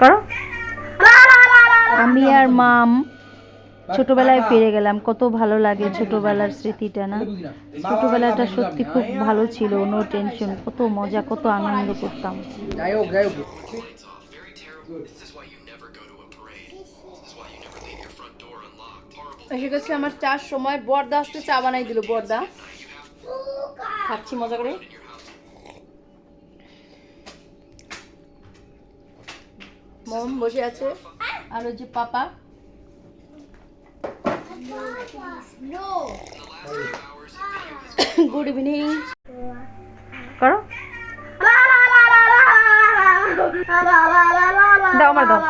করো। আমি আর মাম ছোটবেলায় ফিরে গেলাম। কত ভালো লাগে ছোটবেলার স্মৃতিটা না? ছোটবেলাটা সত্যি খুব ভালো ছিল নো টেনশন কত মজা কত আনন্দ করতাম। এসে গেছে আমার চার সময় বর্দা আসতে চা বানাই দিল বর্দা। খাচ্ছি মজা করে। মম বসে আছে। আর ওই যে পাপা। গুড ইভিনিং করো। দাও আমার দাও।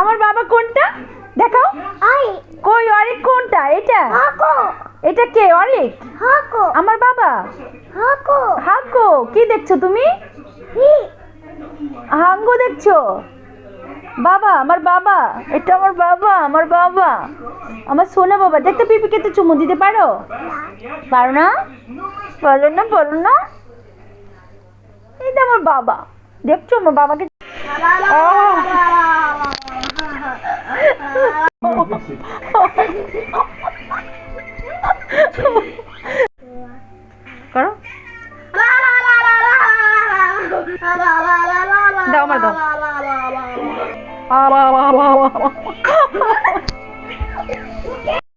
আমার বাবা কোনটা? দেখাও। কই অরিক কোনটা? এটা? এটা কে অরিক আমার বাবা? হাকো। কি দেখছ তুমি? হাঙ্গো দেখছ? বাবা আমার বাবা। এটা আমার বাবা আমার বাবা। আমার সোনা বাবা দেখতে পিপিকে তো চুমু দিতে পারো? পারো না? পারো না পারো না? এটা আমার বাবা। দেখছ আমার বাবাকে? করো। দাও আমার দাও। আ